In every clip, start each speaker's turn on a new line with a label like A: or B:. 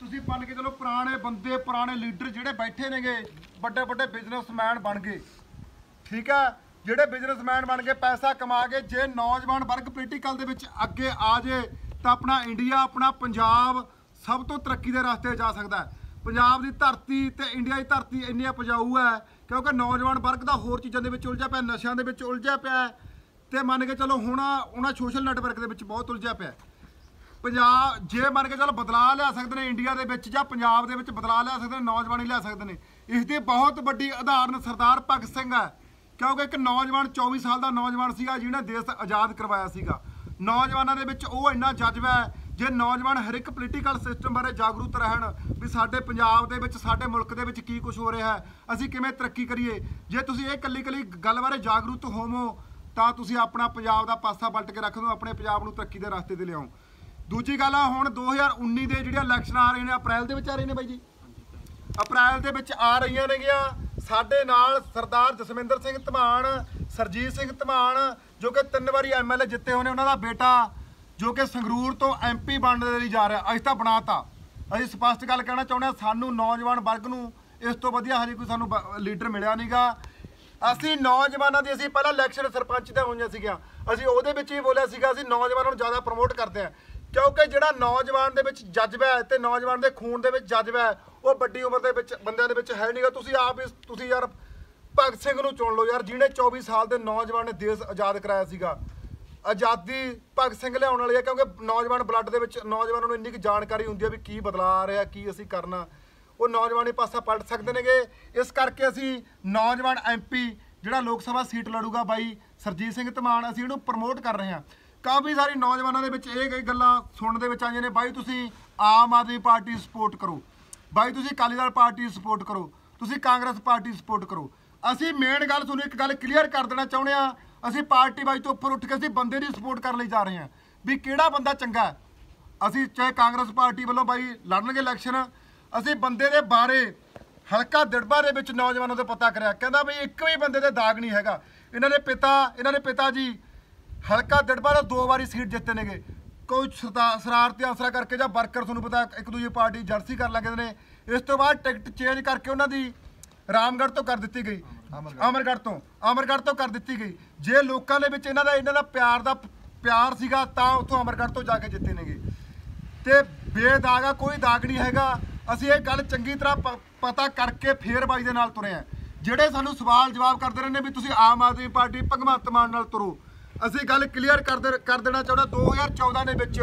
A: ਤੁਸੀਂ ਮੰਨ ਕੇ ਚਲੋ ਪੁਰਾਣੇ ਬੰਦੇ, ਪੁਰਾਣੇ ਲੀਡਰ ਜਿਹੜੇ ਬੈਠੇ ਨੇਗੇ, ਵੱਡੇ ਵੱਡੇ ਬਿਜ਼ਨਸਮੈਨ ਬਣ ਗਏ। ਠੀਕ ਹੈ ਜਿਹੜੇ ਬਿਜ਼ਨਸਮੈਨ ਬਣ ਕੇ ਪੈਸਾ ਕਮਾ ਕੇ ਜੇ ਨੌਜਵਾਨ ਵਰਗ ਪੋਲੀਟੀਕਲ ਦੇ ਵਿੱਚ ਅੱਗੇ ਆ ਜੇ, ਤਾਂ ਆਪਣਾ ਇੰਡੀਆ ਆਪਣਾ ਪੰਜਾਬ ਸਭ ਤੋਂ ਤਰੱਕੀ ਦੇ ਰਸਤੇ ਜਾ ਸਕਦਾ ਹੈ। ਪੰਜਾਬ ਦੀ ਧਰਤੀ ਤੇ ਇੰਡੀਆ ਦੀ ਧਰਤੀ ਇੰਨੀ ਉਪਜਾਊ ਹੈ, ਕਿਉਂਕਿ ਨੌਜਵਾਨ ਵਰਗ ਦਾ ਹੋਰ ਚੀਜ਼ਾਂ ਦੇ ਵਿੱਚ ਉਲਝਿਆ ਪਿਆ, ਨਸ਼ਿਆਂ ਦੇ ਵਿੱਚ ਉਲਝਿਆ ਪਿਆ ਹੈ। ਤੇ ਮੰਨ ਕੇ ਚਲੋ ਹੁਣ ਉਹਨਾਂ ਸੋਸ਼ਲ ਨੈਟਵਰਕ ਦੇ ਵਿੱਚ ਬਹੁਤ ਉਲਝਿਆ ਪਿਆ ਪੰਜਾਬ, ਜੇ ਮੰਨ ਕੇ ਚੱਲ ਬਦਲਾਅ ਲਿਆ ਸਕਦੇ ਨੇ ਇੰਡੀਆ ਦੇ ਵਿੱਚ ਜਾਂ ਪੰਜਾਬ ਦੇ ਵਿੱਚ ਬਦਲਾਅ ਲਿਆ ਸਕਦੇ ਨੇ, ਨੌਜਵਾਨ ਹੀ ਲਿਆ ਸਕਦੇ ਨੇ, ਇਸ ਦੀ ਬਹੁਤ ਵੱਡੀ ਉਦਾਹਰਨ ਸਰਦਾਰ ਭਗਤ ਸਿੰਘ ਹੈ। ਕਿਉਂਕਿ ਇੱਕ ਨੌਜਵਾਨ 24 ਸਾਲ ਦਾ ਨੌਜਵਾਨ ਸੀਗਾ ਜਿਹਨੇ ਦੇਸ਼ ਆਜ਼ਾਦ ਕਰਵਾਇਆ ਸੀਗਾ। ਨੌਜਵਾਨਾਂ ਦੇ ਵਿੱਚ ਉਹ ਇੰਨਾ ਜਜ਼ਬਾ ਹੈ ਜੇ ਨੌਜਵਾਨ ਹਰ ਇੱਕ ਪੋਲੀਟੀਕਲ ਸਿਸਟਮ ਬਾਰੇ ਜਾਗਰੂਕ ਰਹਿਣ ਵੀ ਸਾਡੇ ਪੰਜਾਬ ਦੇ ਵਿੱਚ, ਸਾਡੇ ਮੁਲਕ ਦੇ ਵਿੱਚ ਕੀ ਕੁਝ ਹੋ ਰਿਹਾ ਹੈ, ਅਸੀਂ ਕਿਵੇਂ ਤਰੱਕੀ ਕਰੀਏ। ਜੇ ਤੁਸੀਂ ਇਹ ਕੱਲੀ ਕੱਲੀ ਗੱਲ ਬਾਰੇ ਜਾਗਰੂਕ ਹੋਵੋ, ਤਾਂ ਤੁਸੀਂ ਆਪਣਾ ਪੰਜਾਬ ਦਾ ਪਾਸਾ ਪਲਟ ਕੇ ਰੱਖ ਦਿਓ, ਆਪਣੇ ਪੰਜਾਬ ਨੂੰ ਤਰੱਕੀ ਦੇ ਰਸਤੇ ਤੇ ਲਿਆਓ। ਦੂਜੀ ਗੱਲ ਆ, ਹੁਣ 2019 ਦੇ ਜਿਹੜੀਆਂ ਇਲੈਕਸ਼ਨ ਆ ਰਹੇ ਨੇ, ਅਪ੍ਰੈਲ ਦੇ ਵਿੱਚ ਆ ਰਹੇ ਨੇ ਬਾਈ ਜੀ। ਅਪ੍ਰੈਲ ਦੇ ਵਿੱਚ ਆ ਰਹੀਆਂ ਨੇਗੀਆਂ। ਸਾਡੇ ਨਾਲ ਸਰਦਾਰ ਜਸਵਿੰਦਰ ਸਿੰਘ ਧਮਾਨ, ਸਰਜੀਤ ਸਿੰਘ ਧਮਾਨ, ਜੋ ਕਿ ਤਿੰਨ ਵਾਰੀ ਐਮਐਲਏ ਜਿੱਤੇ ਹੋਏ ਨੇ, ਉਹਨਾਂ ਦਾ ਬੇਟਾ, ਜੋ ਕਿ ਸੰਗਰੂਰ ਤੋਂ ਐਮਪੀ ਬਣਨ ਦੇ ਲਈ ਜਾ ਰਿਹਾ। ਅਸੀਂ ਤਾਂ ਬਣਾਤਾ। ਅਸੀਂ ਸਪਸ਼ਟ ਗੱਲ ਕਹਿਣਾ ਚਾਹੁੰਦੇ ਹਾਂ, ਸਾਨੂੰ ਨੌਜਵਾਨ ਵਰਗ ਨੂੰ ਇਸ ਤੋਂ ਵਧੀਆ ਹਜੇ ਕੋਈ ਸਾਨੂੰ ਬ- ਲੀਡਰ ਮਿਲਿਆ ਨਹੀਂਗਾ। ਅਸੀਂ ਨੌਜਵਾਨਾਂ ਦੀ, ਅਸੀਂ ਪਹਿਲਾਂ ਇਲੈਕਸ਼ਨ ਸਰਪੰਚ ਦੇ ਹੋਈਆਂ ਸੀਗੀਆਂ। ਅਸੀਂ ਉਹਦੇ ਵਿੱਚ ਹੀ ਬੋਲਿਆ ਸੀਗਾ, ਅਸੀਂ ਨੌਜਵਾਨਾਂ ਨੂੰ ਜ਼ਿਆਦਾ ਪ੍ਰਮੋਟ ਕਰਦੇ ਹਾਂ। ਕਿਉਂਕਿ ਜਿਹੜਾ ਨੌਜਵਾਨ ਦੇ ਵਿੱਚ ਜਜ਼ਬਾ ਹੈ ਤੇ ਨੌਜਵਾਨ ਦੇ ਖੂਨ ਦੇ ਵਿੱਚ ਜਜ਼ਬਾ ਹੈ, ਉਹ ਵੱਡੀ ਉਮਰ ਦੇ ਵਿੱਚ, ਬੰਦਿਆਂ ਦੇ ਵਿੱਚ ਹੈ ਨਹੀਂਗਾ ਤੁਸੀਂ ਆਪ ਇਸ ਤੁਸੀਂ ਯਾਰ ਭਗਤ ਸਿੰਘ ਨੂੰ ਚੁਣ ਲਓ ਯਾਰ, ਜਿਹਨੇ 24 ਸਾਲ ਦੇ ਨੌਜਵਾਨ ਨੇ ਦੇਸ਼ ਆਜ਼ਾਦ ਕਰਾਇਆ ਸੀਗਾ। ਆਜ਼ਾਦੀ ਭਗਤ ਸਿੰਘ ਲਿਆਉਣ ਵਾਲੀ ਹੈ, ਕਿਉਂਕਿ ਨੌਜਵਾਨ ਬਲੱਡ ਦੇ ਵਿੱਚ, ਨੌਜਵਾਨਾਂ ਨੂੰ ਇੰਨੀ ਕੁ ਜਾਣਕਾਰੀ ਹੁੰਦੀ ਹੈ ਵੀ ਕੀ ਬਦਲਾਅ ਆ ਰਿਹਾ, ਕੀ ਅਸੀਂ ਕਰਨਾ। ਉਹ ਨੌਜਵਾਨੀ ਪਾਸਾ ਪਲਟ ਸਕਦੇ ਨੇਗੇ। ਇਸ ਕਰਕੇ ਅਸੀਂ ਨੌਜਵਾਨ ਐਮਪੀ ਜਿਹੜਾ ਲੋਕ ਸਭਾ ਸੀਟ ਲੜੂਗਾ ਬਾਈ ਸਰਜੀਤ ਸਿੰਘ ਧਮਾਨ, ਅਸੀਂ ਇਹਨੂੰ ਪ੍ਰਮੋਟ ਕਰ ਰਹੇ ਹਾਂ। ਕਾਫੀ ਸਾਰੇ ਨੌਜਵਾਨਾਂ ਦੇ ਵਿੱਚ ਇਹ ਕਈ ਗੱਲਾਂ ਸੁਣਨ ਦੇ ਵਿੱਚ ਆਈਆਂ ਨੇ। ਬਾਈ, ਤੁਸੀਂ ਆਮ ਆਦਮੀ ਪਾਰਟੀ ਸਪੋਰਟ ਕਰੋ। ਬਾਈ, ਤੁਸੀਂ ਅਕਾਲੀ ਦਲ ਪਾਰਟੀ ਸਪੋਰਟ ਕਰੋ। ਤੁਸੀਂ ਕਾਂਗਰਸ ਪਾਰਟੀ ਸਪੋਰਟ ਕਰੋ। ਅਸੀਂ ਮੇਨ ਗੱਲ ਤੁਹਾਨੂੰ ਇੱਕ ਗੱਲ ਕਲੀਅਰ ਕਰ ਦੇਣਾ ਚਾਹੁੰਦੇ ਆ ਅਸੀਂ ਪਾਰਟੀ ਬਾਈ ਤੋਂ ਉੱਪਰ ਉੱਠ ਕੇ ਅਸੀਂ ਬੰਦੇ ਦੀ ਸਪੋਰਟ ਕਰਨ ਲਈ ਜਾ ਰਹੇ ਹਾਂ। ਵੀ ਕਿਹੜਾ ਬੰਦਾ ਚੰਗਾ ਅਸੀਂ ਚਾਹੇ ਕਾਂਗਰਸ ਪਾਰਟੀ ਵੱਲੋਂ ਬਾਈ ਲੜਨਗੇ ਇਲੈਕਸ਼ਨ ਅਸੀਂ ਬੰਦੇ ਦੇ ਬਾਰੇ ਹਲਕਾ ਦਿੜਬਾ ਦੇ ਵਿੱਚ ਨੌਜਵਾਨਾਂ ਤੋਂ ਪਤਾ ਕਰਿਆ। ਕਹਿੰਦਾ ਵੀ ਇੱਕ ਵੀ ਬੰਦੇ ਦੇ ਦਾਗ ਨਹੀਂ ਹੈਗਾ। ਇਹਨਾਂ ਦੇ ਪਿਤਾ, ਇਹਨਾਂ ਦੇ ਪਿਤਾ ਜੀ ਹਲਕਾ ਦਿੜਬਾ ਦਾ ਦੋ ਵਾਰੀ ਸੀਟ ਜਿੱਤੇ ਨੇਗੇ। ਕੋਈ ਸਰਤਾ- ਸ਼ਰਾਰਤੀ ਆਸਰਾ ਕਰਕੇ ਜਾਂ ਵਰਕਰ ਤੁਹਾਨੂੰ ਪਤਾ ਇੱਕ ਦੂਜੀ ਪਾਰਟੀ ਜਰਸੀ ਕਰ ਲੱਗੇ ਨੇ। ਇਸ ਤੋਂ ਬਾਅਦ ਟਿਕਟ ਚੇਂਜ ਕਰਕੇ ਉਹਨਾਂ ਦੀ ਰਾਮਗੜ੍ਹ ਤੋਂ ਕਰ ਦਿੱਤੀ ਗਈ। ਅਮਰਗੜ੍ਹ। ਤੋਂ ਅਮਰਗੜ੍ਹ ਤੋਂ ਕਰ ਦਿੱਤੀ ਗਈ। ਜੇ ਲੋਕਾਂ ਦੇ ਵਿੱਚ ਇਹਨਾਂ ਦਾ ਇਹਨਾਂ ਦਾ ਪਿਆਰ ਦਾ ਪਿਆਰ ਸੀਗਾ ਤਾਂ ਉੱਥੋਂ ਅਮਰਗੜ੍ਹ ਤੋਂ ਜਾ ਕੇ ਜਿੱਤੇ ਨੇਗੇ। ਤੇ ਬੇਦਾਗਾ ਕੋਈ ਦਾਗ ਨਹੀਂ ਹੈਗਾ। ਅਸੀਂ ਇਹ ਗੱਲ ਚੰਗੀ ਤਰ੍ਹਾਂ ਪਤਾ ਕਰਕੇ ਫੇਰ ਬਾਈ ਦੇ ਨਾਲ ਤੁਰੇ ਆ। ਜਿਹੜੇ ਸਾਨੂੰ ਸਵਾਲ ਜਵਾਬ ਕਰਦੇ ਰਹਿੰਦੇ ਵੀ ਤੁਸੀਂ ਆਮ ਆਦਮੀ ਪਾਰਟੀ ਭਗਵੰਤ ਮਾਨ ਨਾਲ ਤੁਰੋ। ਅਸੀਂ ਗੱਲ ਕਲੀਅਰ ਕਰ ਦੇ- ਕਰ ਦੇਣਾ ਚਾਹੁੰਦਾ 2014 ਦੇ ਵਿੱਚ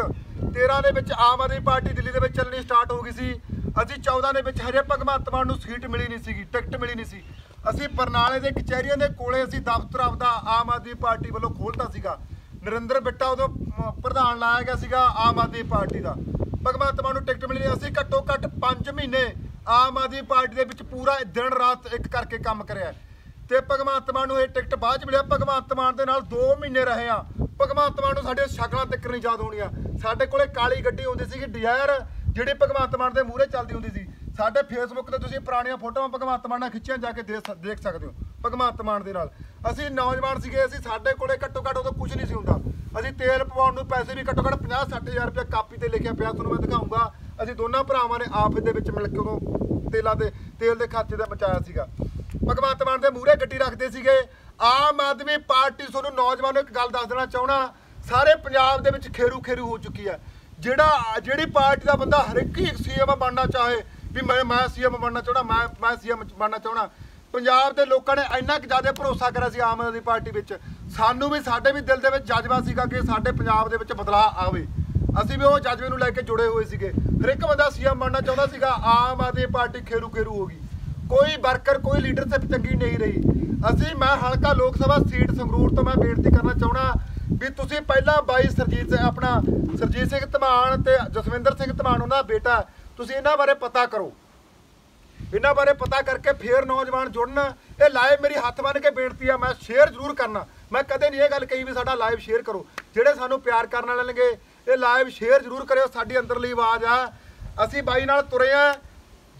A: 13 ਦੇ ਵਿੱਚ ਆਮ ਆਦਮੀ ਪਾਰਟੀ ਦਿੱਲੀ ਦੇ ਵਿੱਚ ਚੱਲਣੀ ਸਟਾਰਟ ਹੋ ਗਈ ਸੀ। ਅਸੀਂ 14 ਦੇ ਵਿੱਚ ਹਰੇ ਭਗਵੰਤ ਮਾਨ ਨੂੰ ਸੀਟ ਮਿਲੀ ਨਹੀਂ ਸੀਗੀ ਟਿਕਟ ਮਿਲੀ ਨਹੀਂ ਸੀ। ਅਸੀਂ ਬਰਨਾਲੇ ਦੇ ਕਚਹਿਰੀਆਂ ਦੇ ਕੋਲੇ ਅਸੀਂ ਦਫ਼ਤਰ ਆਪਦਾ ਆਮ ਆਦਮੀ ਪਾਰਟੀ ਵੱਲੋਂ ਖੋਲ੍ਹਤਾ ਸੀਗਾ। ਨਰਿੰਦਰ ਬਿੱਟਾ ਉਦੋਂ ਪ੍ਰਧਾਨ ਲਾਇਆ ਗਿਆ ਸੀਗਾ ਆਮ ਆਦਮੀ ਪਾਰਟੀ ਦਾ। ਭਗਵੰਤ ਮਾਨ ਨੂੰ ਟਿਕਟ ਮਿਲੀ ਨਹੀਂ। ਅਸੀਂ ਘੱਟੋ ਘੱਟ 5 ਮਹੀਨੇ ਆਮ ਆਦਮੀ ਪਾਰਟੀ ਦੇ ਵਿੱਚ ਪੂਰਾ ਦਿਨ ਰਾਤ ਇੱਕ ਕਰਕੇ ਕੰਮ ਕਰਿਆ। ਤੇ ਭਗਵੰਤ ਮਾਨ ਨੂੰ ਇਹ ਟਿਕਟ ਬਾਅਦ ਚ ਮਿਲਿਆ। ਭਗਵੰਤ ਮਾਨ ਦੇ ਨਾਲ 2 ਮਹੀਨੇ ਰਹੇ ਆ। ਭਗਵੰਤ ਮਾਨ ਨੂੰ ਸਾਡੇ ਸ਼ਕਲਾਂ ਤੱਕ ਨਹੀਂ ਯਾਦ ਹੋਣੀਆਂ। ਸਾਡੇ ਕੋਲੇ ਕਾਲੀ ਗੱਡੀ ਹੁੰਦੀ ਸੀਗੀ ਡਿਜ਼ਾਇਰ ਜਿਹੜੀ ਭਗਵੰਤ ਮਾਨ ਦੇ ਮੂਹਰੇ ਚੱਲਦੀ ਹੁੰਦੀ ਸੀ। ਸਾਡੇ ਫੇਸਬੁੱਕ ਤੇ ਤੁਸੀਂ ਪੁਰਾਣੀਆਂ ਫੋਟੋਆਂ ਭਗਵੰਤ ਮਾਨ ਨਾਲ ਖਿੱਚੀਆਂ, ਜਾ ਕੇ ਦੇਖ ਦੇਖ ਸਕਦੇ ਹੋ। ਭਗਵੰਤ ਮਾਨ ਦੇ ਨਾਲ। ਅਸੀਂ ਨੌਜਵਾਨ ਸੀਗੇ, ਅਸੀਂ ਸਾਡੇ ਕੋਲੇ ਘੱਟੋ ਘੱਟ ਉਦੋਂ ਕੁਝ ਨਹੀਂ ਸੀ ਹੁੰਦਾ। ਅਸੀਂ ਤੇਲ ਪਵਾਉਣ ਨੂੰ ਪੈਸੇ ਵੀ ਘੱਟੋ ਘੱਟ 50 60000 ਰੁਪਏ ਕਾਪੀ ਤੇ ਲਿਖਿਆ ਪਿਆ, ਤੁਹਾਨੂੰ ਮੈਂ ਦਿਖਾਉਂਗਾ। ਅਸੀਂ ਦੋਨਾਂ ਭਰਾਵਾਂ ਨੇ ਆਪ ਦੇ ਵਿੱਚ ਮਿਲ ਕੇ ਉਦੋਂ ਤੇਲਾਂ ਦੇ, ਤੇਲ ਦੇ ਖਰਚੇ ਦਾ ਬਚਾਇਆ ਸੀਗਾ। ਭਗਵੰਤ ਮਾਨ ਦੇ ਮੂਹਰੇ ਗੱਡੀ ਰੱਖਦੇ ਸੀਗੇ। ਆਮ ਆਦਮੀ ਪਾਰਟੀ ਤੁਹਾਨੂੰ ਨੌਜਵਾਨਾਂ ਨੂੰ ਇੱਕ ਗੱਲ ਦੱਸ ਦੇਣਾ ਚਾਹਣਾ ਸਾਰੇ ਪੰਜਾਬ ਦੇ ਵਿੱਚ ਖੇਰੂ ਖੇਰੂ ਹੋ ਚੁੱਕੀ ਹੈ। ਜਿਹੜਾ, ਜਿਹੜੀ ਪਾਰਟੀ ਦਾ ਬੰਦਾ ਹਰ ਇੱਕ ਹੀ ਸੀਐਮ ਬਣਨਾ ਚਾਹੇ, ਵੀ ਮੈਂ ਮੈਂ ਸੀਐਮ ਬਣਨਾ ਚਾਹਣਾ ਮੈਂ ਮੈਂ ਸੀਐਮ ਬਣਨਾ ਚਾਹਣਾ ਪੰਜਾਬ ਦੇ ਲੋਕਾਂ ਨੇ ਇੰਨਾ ਕੁ ਜ਼ਿਆਦਾ ਭਰੋਸਾ ਕਰਿਆ ਸੀ ਆਮ ਆਦਮੀ ਪਾਰਟੀ ਵਿੱਚ। ਸਾਨੂੰ ਵੀ, ਸਾਡੇ ਵੀ ਦਿਲ ਦੇ ਵਿੱਚ ਜਜ਼ਬਾ ਸੀਗਾ ਕਿ ਸਾਡੇ ਪੰਜਾਬ ਦੇ ਵਿੱਚ ਬਦਲਾਅ ਆਵੇ। ਅਸੀਂ ਵੀ ਉਹ ਜਜ਼ਬੇ ਨੂੰ ਲੈ ਕੇ ਜੁੜੇ ਹੋਏ ਸੀਗੇ। ਹਰ ਇੱਕ ਬੰਦਾ ਸੀਐਮ ਬਣਨਾ ਚਾਹੁੰਦਾ ਸੀਗਾ, ਆਮ ਆਦਮੀ ਪਾਰਟੀ ਖੇਰੂ ਖੇਰੂ ਹੋ ਗਈ। ਕੋਈ ਵਰਕਰ, ਕੋਈ ਲੀਡਰਸ਼ਿਪ ਚੰਗੀ ਨਹੀਂ ਰਹੀ। ਅਸੀਂ, ਮੈਂ ਹਲਕਾ ਲੋਕ ਸਭਾ ਸੀਟ ਸੰਗਰੂਰ ਤੋਂ ਮੈਂ ਬੇਨਤੀ ਕਰਨਾ ਚਾਹਣਾ ਵੀ ਤੁਸੀਂ ਪਹਿਲਾਂ ਬਾਈ ਸਰਜੀਤ ਸਿੰਘ, ਆਪਣਾ ਸਰਜੀਤ ਸਿੰਘ ਧਮਾਨ ਤੇ ਜਸਵਿੰਦਰ ਸਿੰਘ ਧਮਾਨ, ਉਹਨਾਂ ਦਾ ਬੇਟਾ, ਤੁਸੀਂ ਇਹਨਾਂ ਬਾਰੇ ਪਤਾ ਕਰੋ। ਇਹਨਾਂ ਬਾਰੇ ਪਤਾ ਕਰਕੇ ਫੇਰ ਨੌਜਵਾਨ ਜੁੜਨ। ਇਹ ਲਾਈਵ ਮੇਰੀ ਹੱਥ ਬੰਨ ਕੇ ਬੇਨਤੀ ਆ, ਮੈਂ ਸ਼ੇਅਰ ਜ਼ਰੂਰ ਕਰਨਾ। ਮੈਂ ਕਦੇ ਨਹੀਂ ਇਹ ਗੱਲ ਕਹੀ ਵੀ ਸਾਡਾ ਲਾਈਵ ਸ਼ੇਅਰ ਕਰੋ। ਜਿਹੜੇ ਸਾਨੂੰ ਪਿਆਰ ਕਰਨ ਵਾਲੇ ਨੇਗੇ, ਇਹ ਲਾਈਵ ਸ਼ੇਅਰ ਜ਼ਰੂਰ ਕਰਿਓ, ਸਾਡੀ ਅੰਦਰਲੀ ਆਵਾਜ਼ ਆ। ਅਸੀਂ ਬਾਈ ਨਾਲ ਤੁਰੇ ਆ।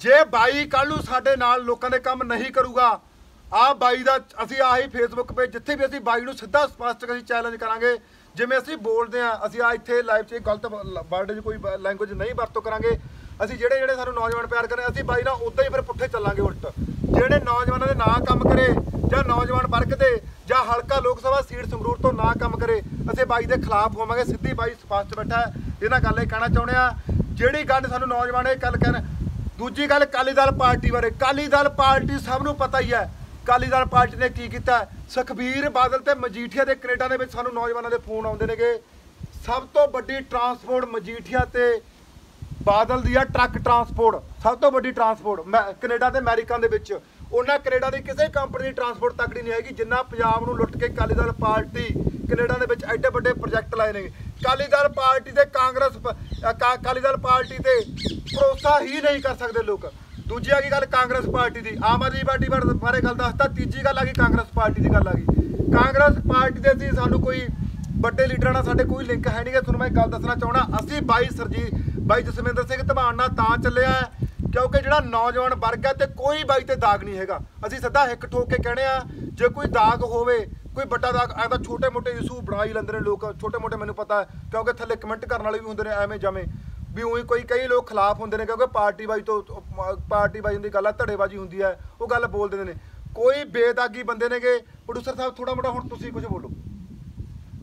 A: ਜੇ ਬਾਈ ਕੱਲ ਨੂੰ ਸਾਡੇ ਨਾਲ ਲੋਕਾਂ ਦੇ ਕੰਮ ਨਹੀਂ ਕਰੂਗਾ, ਆ ਬਾਈ ਦਾ ਅਸੀਂ ਆਹੀ ਫੇਸਬੁੱਕ 'ਤੇ ਜਿੱਥੇ ਵੀ ਅਸੀਂ ਬਾਈ ਨੂੰ ਸਿੱਧਾ ਸਪਸ਼ਟ ਅਸੀਂ ਚੈਲੰਜ ਕਰਾਂਗੇ, ਜਿਵੇਂ ਅਸੀਂ ਬੋਲਦੇ ਆ ਅਸੀਂ ਆ ਇੱਥੇ ਲਾਈਵ 'ਚ ਗਲਤ ਵਰਡ 'ਚ ਕੋਈ ਲੈਂਗੁਏਜ ਨਹੀਂ ਵਰਤੋਂ ਕਰਾਂਗੇ, ਅਸੀਂ ਜਿਹੜੇ ਜਿਹੜੇ ਸਾਨੂੰ ਨੌਜਵਾਨ ਪਿਆਰ ਕਰਦੇ ਅਸੀਂ ਬਾਈ ਨਾਲ ਉਦਾਂ ਹੀ ਫਿਰ ਪੁੱਠੇ ਚੱਲਾਂਗੇ ਉਲਟ। ਜਿਹੜੇ ਨੌਜਵਾਨਾਂ ਦੇ ਨਾ ਕੰਮ ਕਰੇ, ਜਾਂ ਨੌਜਵਾਨ ਵਰਗ ਦੇ ਜਾਂ ਹਲਕਾ ਲੋਕ ਸਭਾ ਸੀਟ ਸੰਗਰੂਰ ਤੋਂ ਨਾ ਕੰਮ ਕਰੇ, ਅਸੀਂ ਬਾਈ ਦੇ ਖਿਲਾਫ ਹੋਵਾਂਗੇ, ਸਿੱਧੀ ਬਾਈ ਸਪਸ਼ਟ ਬੈਠਾ ਇਹਨਾਂ ਗੱਲ ਇਹ ਕਹਿਣਾ ਚਾਹੁੰਦੇ ਆ ਜਿਹੜੀ ਗੱਲ ਸਾਨੂੰ ਨੌਜਵਾਨ ਇਹ ਗੱਲ ਕਹਿਣ ਦੂਜੀ ਗੱਲ ਕਾਲੀ ਦਲ ਪਾਰਟੀ ਬਾਰੇ। ਕਾਲੀ ਦਲ ਪਾਰਟੀ ਸਭ ਨੂੰ ਪਤਾ ਹੀ ਹੈ ਕਾਲੀ ਦਲ ਪਾਰਟੀ ਨੇ ਕੀ ਕੀਤਾ? ਸੁਖਬੀਰ ਬਾਦਲ ਤੇ ਮਜੀਠੀਆ ਦੇ ਕੈਨੇਡਾ ਦੇ ਵਿੱਚ ਸਾਨੂੰ ਨੌਜਵਾਨਾਂ ਦੇ ਫੋਨ ਆਉਂਦੇ ਨੇਗੇ। ਸਭ ਤੋਂ ਵੱਡੀ ਟਰਾਂਸਪੋਰਟ ਮਜੀਠੀਆ ਤੇ ਬਾਦਲ ਦੀ ਆ, ਟਰੱਕ ਟਰਾਂਸਪੋਰਟ। ਸਭ ਤੋਂ ਵੱਡੀ ਟਰਾਂਸਪੋਰਟ ਮੈਂ- ਕੈਨੇਡਾ ਤੇ ਅਮਰੀਕਾ ਦੇ ਵਿੱਚ। ਉਹਨਾਂ ਕੈਨੇਡਾ ਦੀ ਕਿਸੇ ਕੰਪਨੀ ਦੀ ਟਰਾਂਸਪੋਰਟ ਤਕੜੀ ਨਹੀਂ ਹੈਗੀ, ਜਿੰਨਾ ਪੰਜਾਬ ਨੂੰ ਲੁੱਟ ਕੇ ਕਾਲੀ ਦਲ ਪਾਰਟੀ ਕੈਨੇਡਾ ਦੇ ਵਿੱਚ ਐਡੇ ਵੱਡੇ ਪ੍ਰੋਜੈਕਟ ਲਾਏ ਨੇ। ਕਾਲੀ ਦਲ ਪਾਰਟੀ ਤੇ ਕਾਂਗਰਸ ਪ- ਕਾਲੀ ਦਲ ਪਾਰਟੀ ਤੇ ਭਰੋਸਾ ਹੀ ਨਹੀਂ ਕਰ ਸਕਦੇ ਲੋਕ। ਦੂਜੀ ਆ ਗਈ ਗੱਲ ਕਾਂਗਰਸ ਪਾਰਟੀ ਦੀ। ਆਮ ਆਦਮੀ ਪਾਰਟੀ ਬਾਰੇ ਬਾਰੇ ਗੱਲ ਦੱਸਤਾ, ਤੀਜੀ ਗੱਲ ਆ ਗਈ ਕਾਂਗਰਸ ਪਾਰਟੀ ਦੀ ਗੱਲ ਆ ਗਈ। ਕਾਂਗਰਸ ਪਾਰਟੀ ਦੇ ਸੀ ਸਾਨੂੰ ਕੋਈ ਵੱਡੇ ਲੀਡਰਾਂ ਨਾਲ ਸਾਡੇ ਕੋਈ ਲਿੰਕ ਹੈ ਨਹੀਂਗਾ, ਤੁਹਾਨੂੰ ਮੈਂ ਇੱਕ ਗੱਲ ਦੱਸਣਾ ਚਾਹਣਾ ਅਸੀਂ ਬਾਈ ਸਰਜੀਤ, ਬਾਈ ਜਸਵਿੰਦਰ ਸਿੰਘ ਧਮਾਨ ਨਾਲ ਤਾਂ ਚੱਲਿਆ ਕਿਉਂਕਿ ਜਿਹੜਾ ਨੌਜਵਾਨ ਵਰਗ ਹੈ ਤੇ ਕੋਈ ਬਾਈ ਤੇ ਦਾਗ ਨਹੀਂ ਹੈਗਾ। ਅਸੀਂ ਸਿੱਧਾ ਹਿੱਕ ਠੋਕ ਕੇ ਕਹਿੰਦੇ ਆ, ਜੇ ਕੋਈ ਦਾਗ ਹੋਵੇ ਕੋਈ ਵੱਡਾ ਦਾਗ ਐ ਛੋਟੇ ਮੋਟੇ ਇਸ਼ੂ ਬਣਾ ਹੀ ਲੈਂਦੇ ਨੇ ਲੋਕ, ਛੋਟੇ ਮੋਟੇ ਮੈਨੂੰ ਪਤਾ ਕਿਉਂਕਿ ਥੱਲੇ ਕਮੈਂਟ ਕਰਨ ਵਾਲੇ ਵੀ ਹੁੰਦੇ ਨੇ, ਐਵੇਂ ਜਵੇਂ। ਵੀ ਉਹੀ ਕੋਈ, ਕਈ ਲੋਕ ਖਿਲਾਫ ਹੁੰਦੇ ਨੇ, ਕਿਉਂਕਿ ਪਾਰਟੀ ਬਾਈ ਤੋਂ ਪਾਰਟੀ ਬਾਈ ਦੀ ਗੱਲ ਆ, ਧੜੇਬਾਜ਼ੀ ਹੁੰਦੀ ਹੈ, ਉਹ ਗੱਲ ਬੋਲ ਦਿੰਦੇ ਨੇ। ਕੋਈ ਬੇਦਾਗੀ ਬੰਦੇ ਨੇਗੇ ਪ੍ਰੋਡਿਊਸਰ ਸਾਹਿਬ ਥੋੜਾ ਮੋਟਾ ਹੁਣ ਤੁਸੀਂ ਕੁਝ ਬੋਲੋ।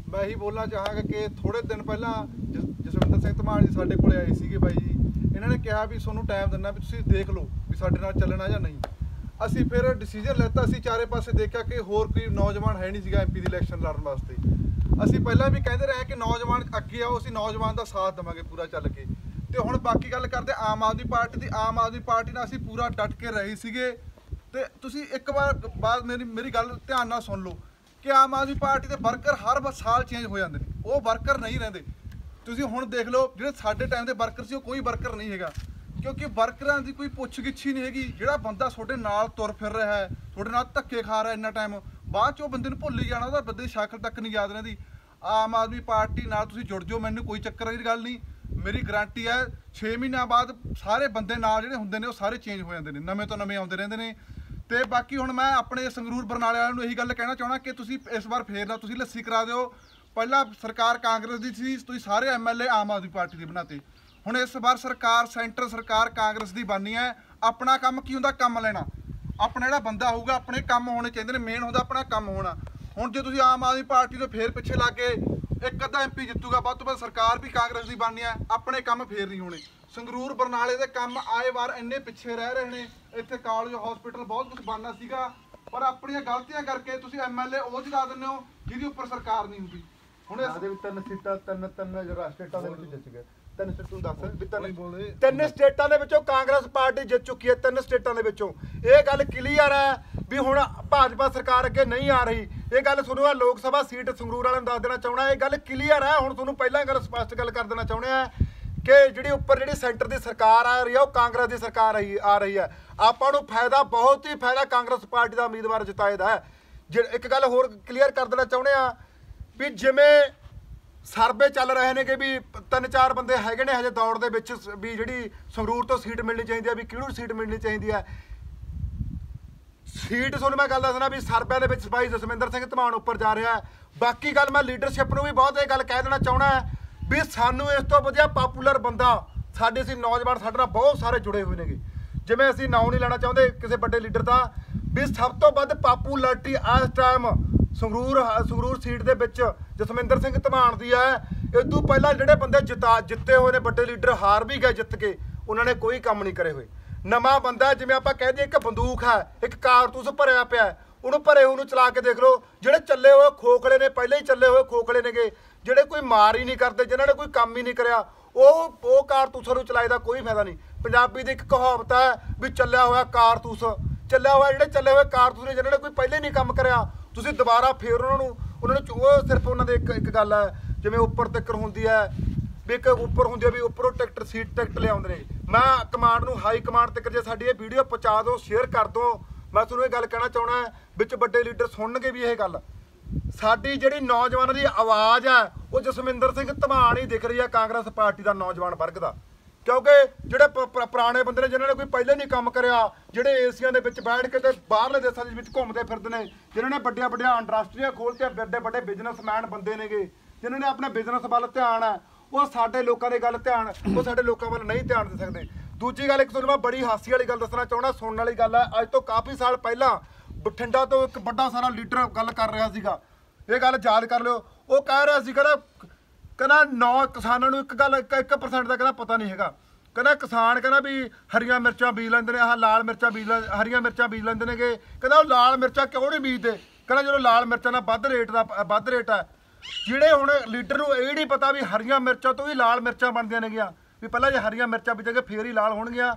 B: ਮੈਂ ਇਹੀ ਬੋਲਣਾ ਚਾਹਾਂਗਾ ਕਿ ਥੋੜੇ ਦਿਨ ਪਹਿਲਾਂ ਜਸ- ਜਸਵਿੰਦਰ ਸਿੰਘ ਧਮਾਨ ਜੀ ਸਾਡੇ ਕੋਲੇ ਆਏ ਸੀਗੇ ਬਾਈ ਜੀ। ਇਹਨਾਂ ਨੇ ਕਿਹਾ ਵੀ ਤੁਹਾਨੂੰ ਟਾਈਮ ਦਿੰਨਾ ਵੀ ਤੁਸੀਂ ਦੇਖ ਲਓ ਵੀ ਸਾਡੇ ਨਾਲ ਚੱਲਣਾ ਜਾਂ ਨਹੀਂ। ਅਸੀਂ ਫਿਰ ਡਿਸੀਜਨ ਲੈਤਾ, ਅਸੀਂ ਚਾਰੇ ਪਾਸੇ ਦੇਖਿਆ ਕਿ ਹੋਰ ਕੋਈ ਨੌਜਵਾਨ ਹੈ ਨਹੀਂ ਸੀਗਾ ਐਮਪੀ ਦੀ ਇਲੈਕਸ਼ਨ ਲੜਨ ਵਾਸਤੇ। ਅਸੀਂ ਪਹਿਲਾਂ ਵੀ ਕਹਿੰਦੇ ਰਹੇ ਕਿ ਨੌਜਵਾਨ ਅੱਗੇ ਆਓ, ਅਸੀਂ ਨੌਜਵਾਨ ਦਾ ਸਾਥ ਦੇਵਾਂਗੇ ਪੂਰਾ ਚੱਲ ਕੇ। ਤੇ ਹੁਣ ਬਾਕੀ ਗੱਲ ਕਰਦੇ ਆਮ ਆਦਮੀ ਪਾਰਟੀ ਦੀ, ਆਮ ਆਦਮੀ ਪਾਰਟੀ ਨਾਲ ਅਸੀਂ ਪੂਰਾ ਡਟ ਕੇ ਰਹੇ ਸੀਗੇ। ਤੇ ਤੁਸੀਂ ਇੱਕ ਵਾਰ ਬਾਅਦ ਮੇਰੀ ਮੇਰੀ ਗੱਲ ਧਿਆਨ ਨਾਲ ਸੁਣ ਲਓ ਕਿ ਆਮ ਆਦਮੀ ਪਾਰਟੀ ਦੇ ਵਰਕਰ ਹਰ ਬ- ਸਾਲ ਚੇਂਜ ਹੋ ਜਾਂਦੇ ਨੇ। ਉਹ ਵਰਕਰ ਨਹੀਂ ਰਹਿੰਦੇ। ਤੁਸੀਂ ਹੁਣ ਦੇਖ ਲਓ, ਜਿਹੜੇ ਸਾਡੇ ਟਾਈਮ ਦੇ ਵਰਕਰ ਸੀ, ਉਹ ਕੋਈ ਵਰਕਰ ਨਹੀਂ ਹੈਗਾ। ਕਿਉਂਕਿ ਵਰਕਰਾਂ ਦੀ ਕੋਈ ਪੁੱਛਗਿੱਛ ਹੀ ਨਹੀਂ ਹੈਗੀ। ਜਿਹੜਾ ਬੰਦਾ ਤੁਹਾਡੇ ਨਾਲ ਤੁਰ ਫਿਰ ਰਿਹਾ ਹੈ, ਤੁਹਾਡੇ ਨਾਲ ਧੱਕੇ ਖਾ ਰਿਹਾ ਇੰਨਾ ਟਾਈਮ ਬਾਅਦ ਚ ਉਹ ਬੰਦੇ ਨੂੰ ਭੁੱਲ ਹੀ ਜਾਣਾ, ਉਹਦਾ ਬੰਦੇ ਦੀ ਸ਼ਕਲ ਤੱਕ ਨਹੀਂ ਯਾਦ ਰਹਿੰਦੀ। ਆਮ ਆਦਮੀ ਪਾਰਟੀ ਨਾਲ ਤੁਸੀਂ ਜੁੜ ਜਾਓ, ਮੈਨੂੰ ਕੋਈ ਚੱਕਰ ਦੀ ਗੱਲ ਨਹੀਂ। ਮੇਰੀ ਗਾਰੰਟੀ ਹੈ 6 ਮਹੀਨਿਆਂ ਬਾਅਦ ਸਾਰੇ ਬੰਦੇ ਨਾਲ ਜਿਹੜੇ ਹੁੰਦੇ ਨੇ, ਉਹ ਸਾਰੇ ਚੇਂਜ ਹੋ ਜਾਂਦੇ ਨੇ, ਨਵੇਂ ਤੋਂ ਨਵੇਂ ਆਉਂਦੇ ਰਹਿੰਦੇ ਨੇ। ਤੇ ਬਾਕੀ ਹੁਣ ਮੈਂ ਆਪਣੇ ਸੰਗਰੂਰ ਬਰਨਾਲੇ ਵਾਲਿਆਂ ਨੂੰ ਇਹੀ ਗੱਲ ਕਹਿਣਾ ਚਾਹਣਾ ਕਿ ਤੁਸੀਂ ਇਸ ਵਾਰ ਫੇਰ ਨਾ ਤੁਸੀਂ ਲੱਸੀ ਕਰਾ ਦਿਓ। ਪਹਿਲਾਂ ਸਰਕਾਰ ਕਾਂਗਰਸ ਦੀ ਸੀ, ਤੁਸੀਂ ਸਾਰੇ ਐਮਐਲਏ ਆਮ ਆਦਮੀ ਪਾਰਟੀ ਦੇ ਬਣਾਤੇ। ਹੁਣ ਇਸ ਵਾਰ ਸਰਕਾਰ, ਸੈਂਟਰ ਸਰਕਾਰ, ਕਾਂਗਰਸ ਦੀ ਬਣਨੀ ਹੈ। ਆਪਣਾ ਕੰਮ ਕੀ ਹੁੰਦਾ? ਕੰਮ ਲੈਣਾ। ਆਪਣਾ ਜਿਹੜਾ ਬੰਦਾ ਹੋਊਗਾ, ਆਪਣੇ ਕੰਮ ਹੋਣੇ ਚਾਹੀਦੇ ਨੇ। ਮੇਨ ਹੁੰਦਾ ਆਪਣਾ ਕੰਮ ਹੋਣਾ। ਹੁਣ ਜੇ ਤੁਸੀਂ ਆਮ ਆਦਮੀ ਪਾਰਟੀ ਤੋਂ ਫੇਰ ਪਿੱਛੇ ਲੱਗ ਕੇ ਇੱਕ ਅੱਧਾ ਐਮਪੀ ਜਿੱਤੂਗਾ, ਵੱਧ ਤੋਂ ਵੱਧ ਸਰਕਾਰ ਵੀ ਕਾਂਗਰਸ ਦੀ ਬਣਨੀ ਹੈ। ਆਪਣੇ ਕੰਮ ਫੇਰ ਨਹੀਂ ਹੋਣੇ। ਸੰਗਰੂਰ, ਬਰਨਾਲੇ ਦੇ ਕੰਮ ਆਏ ਵਾਰ ਇੰਨੇ ਪਿੱਛੇ ਰਹਿ ਰਹੇ ਨੇ। ਇੱਥੇ ਕਾਲਜ ਹਸਪੀਟਲ ਬਹੁਤ ਕੁਝ ਬਣਨਾ ਸੀਗਾ। ਪਰ ਆਪਣੀਆਂ ਗਲਤੀਆਂ ਕਰਕੇ ਤੁਸੀਂ ਐਮਐਲਏ ਉਹ ਜਿਤਾ ਦਿੰਦੇ ਹੋ, ਜਿਹਦੀ ਉੱਪਰ ਸਰਕਾਰ ਨਹੀਂ ਹੁੰਦੀ। ਹੁਣ ਇਸ
A: ਦੇ ਵਿੱਚ ਤਿੰਨ ਸੀਟਾਂ ਤਿੰਨ ਤਿੰਨ ਜਿਹੜਾ ਸਟੇਟਾਂ ਦੇ ਵਿੱਚ ਜਿੱਤ ਗਏ। ਤਿੰਨ ਸਟੇਟ ਤੂੰ ਦੱਸ ਵੀ
B: ਕੋਈ ਬੋਲੇ।
A: ਤਿੰਨ ਤਿੰਨ ਸਟੇਟਾਂ ਦੇ ਵਿੱਚੋਂ ਕਾਂਗਰਸ ਪਾਰਟੀ ਜਿੱਤ ਚੁੱਕੀ ਹੈ ਤਿੰਨ ਸਟੇਟਾਂ ਦੇ ਵਿੱਚੋਂ। ਇਹ ਗੱਲ ਕਲੀਅਰ ਹੈ ਵੀ ਹੁਣ ਭਾਜਪਾ ਸਰਕਾਰ ਅੱਗੇ ਨਹੀਂ ਆ ਰਹੀ। ਇਹ ਗੱਲ ਤੁਹਾਨੂੰ ਆ ਲੋਕ ਸਭਾ ਸੀਟ ਸੰਗਰੂਰ ਵਾਲਿਆਂ ਨੂੰ ਦੱਸ ਦੇਣਾ ਚਾਹਣਾ ਇਹ ਗੱਲ ਕਲੀਅਰ ਹੈ ਹੁਣ ਤੁਹਾਨੂੰ ਪਹਿਲਾਂ ਗੱਲ ਸਪਸ਼ਟ ਗੱਲ ਕਰ ਦੇਣਾ ਚਾਹੁੰਦੇ ਆ ਕਿ ਜਿਹੜੀ ਉੱਪਰ ਜਿਹੜੀ ਸੈਂਟਰ ਦੀ ਸਰਕਾਰ ਆ ਰਹੀ ਹੈ ਉਹ ਕਾਂਗਰਸ ਦੀ ਸਰਕਾਰ ਆਈ ਆ ਰਹੀ ਹੈ। ਆਪਾਂ ਨੂੰ ਫਾਇਦਾ ਬਹੁਤ ਹੀ ਫਾਇਦਾ ਕਾਂਗਰਸ ਪਾਰਟੀ ਦਾ ਉਮੀਦਵਾਰ ਜਿਤਾਏ ਦਾ ਹੈ। ਜੇ ਇੱਕ ਗੱਲ ਹੋਰ ਕਲੀਅਰ ਕਰ ਦੇਣਾ ਚਾਹੁੰਦੇ ਆ ਵੀ ਜਿਵੇਂ ਸਰਵੇ ਚੱਲ ਰਹੇ ਨੇ ਕਿ ਵੀ ਤਿੰਨ ਚਾਰ ਬੰਦੇ ਹੈਗੇ ਨੇ ਹਜੇ ਦੌੜ ਦੇ ਵਿੱਚ, ਵੀ ਜਿਹੜੀ ਸੰਗਰੂਰ ਤੋਂ ਸੀਟ ਮਿਲਣੀ ਚਾਹੀਦੀ ਹੈ ਵੀ ਕਿਹਨੂੰ ਸੀਟ ਮਿਲਣੀ ਚਾਹੀਦੀ ਹੈ ਸੀਟ ਤੁਹਾਨੂੰ ਮੈਂ ਗੱਲ ਦੱਸਣਾ ਵੀ ਸਰਵੇ ਦੇ ਵਿੱਚ ਭਾਈ ਜਸਵਿੰਦਰ ਸਿੰਘ ਧਮਾਨ ਉੱਪਰ ਜਾ ਰਿਹਾ। ਬਾਕੀ ਗੱਲ ਮੈਂ ਲੀਡਰਸ਼ਿਪ ਨੂੰ ਵੀ ਬਹੁਤ ਇਹ ਗੱਲ ਕਹਿ ਦੇਣਾ ਚਾਹਣਾ ਵੀ ਸਾਨੂੰ ਇਸ ਤੋਂ ਵਧੀਆ ਪਾਪੂਲਰ ਬੰਦਾ ਸਾਡੇ ਸੀ ਨੌਜਵਾਨ ਸਾਡੇ ਨਾਲ ਬਹੁਤ ਸਾਰੇ ਜੁੜੇ ਹੋਏ ਨੇਗੇ। ਜਿਵੇਂ ਅਸੀਂ ਨਾਂ ਨਹੀਂ ਲੈਣਾ ਚਾਹੁੰਦੇ ਕਿਸੇ ਵੱਡੇ ਲੀਡਰ ਦਾ, ਵੀ ਸਭ ਤੋਂ ਵੱਧ ਪਾਪੂਲੈਰਿਟੀ ਇਸ ਟਾਈਮ ਸੰਗਰੂਰ ਸੰਗਰੂਰ ਸੀਟ ਦੇ ਵਿੱਚ ਜਸਵਿੰਦਰ ਸਿੰਘ ਧਮਾਨ ਦੀ ਹੈ। ਇਹ ਤੋਂ ਪਹਿਲਾਂ ਜਿਹੜੇ ਬੰਦੇ ਜਿਤਾ, ਜਿੱਤੇ ਹੋਏ ਨੇ, ਵੱਡੇ ਲੀਡਰ ਹਾਰ ਵੀ ਗਏ ਜਿੱਤ ਕੇ, ਉਹਨਾਂ ਨੇ ਕੋਈ ਕੰਮ ਨਹੀਂ ਕਰੇ ਹੋਏ। ਨਵਾਂ ਬੰਦਾ ਜਿਵੇਂ ਆਪਾਂ ਕਹਿ ਦਈਏ, ਇੱਕ ਬੰਦੂਕ ਹੈ, ਇੱਕ ਕਾਰਤੂਸ ਭਰਿਆ ਪਿਆ ਉਹਨੂੰ ਭਰੇ ਉਹਨੂੰ ਚਲਾ ਕੇ ਦੇਖ ਲਓ। ਜਿਹੜੇ ਚੱਲੇ ਹੋਏ ਖੋਖਲੇ ਨੇ, ਪਹਿਲੇ ਹੀ ਚੱਲੇ ਹੋਏ ਖੋਖਲੇ ਨੇਗੇ, ਜਿਹੜੇ ਕੋਈ ਮਾਰ ਹੀ ਨਹੀਂ ਕਰਦੇ, ਜਿਨ੍ਹਾਂ ਨੇ ਕੋਈ ਕੰਮ ਹੀ ਨਹੀਂ ਕਰਿਆ, ਉਹ ਉਹ ਕਾਰਤੂਸਾਂ ਨੂੰ ਚਲਾਏ ਦਾ ਕੋਈ ਫਾਇਦਾ ਨਹੀਂ। ਪੰਜਾਬੀ ਦੀ ਇੱਕ ਕਹਾਵਤ ਹੈ ਵੀ ਚੱਲਿਆ ਹੋਇਆ ਕਾਰਤੂਸ, ਚੱਲਿਆ ਹੋਇਆ ਜਿਹੜੇ ਚੱਲੇ ਹੋਏ ਕਾਰਤੂਸ ਨੇ, ਜਿਨ੍ਹਾਂ ਨੇ ਕੋਈ ਪਹਿਲੇ ਨਹੀਂ ਕੰਮ ਕਰਿਆ ਤੁਸੀਂ ਦੁਬਾਰਾ ਫੇਰ ਉਹਨਾਂ ਨੂੰ ਉਹਨਾਂ ਨੂੰ ਉਹ ਸਿਰਫ ਉਹਨਾਂ ਦੇ ਇੱਕ ਇੱਕ ਗੱਲ ਹੈ, ਜਿਵੇਂ ਉੱਪਰ ਤੱਕ ਹੁੰਦੀ ਹੈ, ਵੀ ਇੱਕ ਉੱਪਰ ਹੁੰਦੀ ਹੈ ਵੀ ਉੱਪਰੋਂ ਟਿਕਟ, ਸੀਟ ਟਿਕਟ ਲਿਆਉਂਦੇ ਨੇ। ਮੈਂ ਕਮਾਂਡ ਨੂੰ ਹਾਈ ਕਮਾਂਡ ਤੱਕ ਜੇ ਸਾਡੀ ਇਹ ਵੀਡੀਓ ਪਹੁੰਚਾ ਦਿਓ ਸ਼ੇਅਰ ਕਰ ਦਿਓ, ਮੈਂ ਤੁਹਾਨੂੰ ਇਹ ਗੱਲ ਕਹਿਣਾ ਚਾਹਣਾ ਵਿੱਚ ਵੱਡੇ ਲੀਡਰ ਸੁਣਨਗੇ ਵੀ ਇਹ ਗੱਲ। ਸਾਡੀ ਜਿਹੜੀ ਨੌਜਵਾਨਾਂ ਦੀ ਆਵਾਜ਼ ਹੈ, ਉਹ ਜਸਵਿੰਦਰ ਸਿੰਘ ਧਮਾਨ ਹੀ ਦਿਖ ਰਹੀ ਹੈ ਕਾਂਗਰਸ ਪਾਰਟੀ ਦਾ ਨੌਜਵਾਨ ਵਰਗ ਦਾ। ਕਿਉਂਕਿ ਜਿਹੜੇ ਪ- ਪੁਰਾਣੇ ਬੰਦੇ ਨੇ ਜਿਨ੍ਹਾਂ ਨੇ ਕੋਈ ਪਹਿਲੇ ਨਹੀਂ ਕੰਮ ਕਰਿਆ, ਜਿਹੜੇ ਏਸੀਆਂ ਦੇ ਵਿੱਚ ਬੈਠ ਕੇ ਤੇ ਬਾਹਰਲੇ ਦੇਸ਼ਾਂ ਦੇ ਵਿੱਚ ਘੁੰਮਦੇ ਫਿਰਦੇ ਨੇ, ਜਿਨ੍ਹਾਂ ਨੇ ਵੱਡੀਆਂ ਵੱਡੀਆਂ ਇੰਡਸਟਰੀਆਂ ਖੋਲ੍ਹਤੀਆਂ ਵੱਡੇ ਵੱਡੇ ਬਿਜ਼ਨਸਮੈਨ ਬੰਦੇ ਨੇਗੇ, ਜਿਨ੍ਹਾਂ ਨੇ ਆਪਣੇ ਬਿਜ਼ਨਸ ਵੱਲ ਧਿਆਨ ਹੈ, ਉਹ ਸਾਡੇ ਲੋਕਾਂ ਦੇ ਗੱਲ ਧਿਆਨ, ਉਹ ਸਾਡੇ ਲੋਕਾਂ ਵੱਲ ਨਹੀਂ ਧਿਆਨ ਦੇ ਸਕਦੇ। ਦੂਜੀ ਗੱਲ, ਇੱਕ ਤੁਹਾਨੂੰ ਮੈਂ ਬੜੀ ਹਾਸੀ ਵਾਲੀ ਗੱਲ ਦੱਸਣਾ ਚਾਹੁੰਦਾ, ਸੁਣਨ ਵਾਲੀ ਗੱਲ ਹੈ, ਅੱਜ ਤੋਂ ਕਾਫੀ ਸਾਲ ਪਹਿਲਾਂ ਬਠਿੰਡਾ ਤੋਂ ਇੱਕ ਵੱਡਾ ਸਾਰਾ ਲੀਡਰ ਗੱਲ ਕਰ ਰਿਹਾ ਸੀਗਾ। ਇਹ ਗੱਲ ਯਾਦ ਕਰ ਲਿਓ, ਉਹ ਕਹਿ ਰਿਹਾ ਸੀਗਾ ਕਹਿੰਦਾ ਕਹਿੰਦਾ ਨੌ ਕਿਸਾਨਾਂ ਨੂੰ ਇੱਕ ਗੱਲ 1% ਦਾ ਕਹਿੰਦਾ ਪਤਾ ਨਹੀਂ ਹੈਗਾ। ਕਹਿੰਦਾ ਕਿਸਾਨ ਕਹਿੰਦਾ ਵੀ ਹਰੀਆਂ ਮਿਰਚਾਂ ਬੀਜ ਲੈਂਦੇ ਨੇ, ਆਹ ਲਾਲ ਮਿਰਚਾਂ ਬੀਜ ਲੈ, ਹਰੀਆਂ ਮਿਰਚਾਂ ਬੀਜ ਲੈਂਦੇ ਨੇਗੇ। ਕਹਿੰਦਾ ਉਹ ਲਾਲ ਮਿਰਚਾਂ ਕਿਉਂ ਨਹੀਂ ਬੀਜਦੇ? ਕਹਿੰਦਾ ਜਦੋਂ ਲਾਲ ਮਿਰਚਾਂ ਦਾ ਵੱਧ ਰੇਟ ਦਾ, ਵੱਧ ਰੇਟ ਹੈ, ਜਿਹੜੇ ਹੁਣ ਲੀਡਰ ਨੂੰ ਇਹ ਨਹੀਂ ਪਤਾ ਵੀ ਹਰੀਆਂ ਮਿਰਚਾਂ ਤੋਂ ਵੀ ਲਾਲ ਮਿਰਚਾਂ ਬਣਦੀਆਂ ਨੇਗੀਆਂ। ਵੀ ਪਹਿਲਾਂ ਜੇ ਹਰੀਆਂ ਮਿਰਚਾਂ ਬੀਜਾਂਗੇ, ਫੇਰ ਹੀ ਲਾਲ ਹੋਣਗੀਆਂ।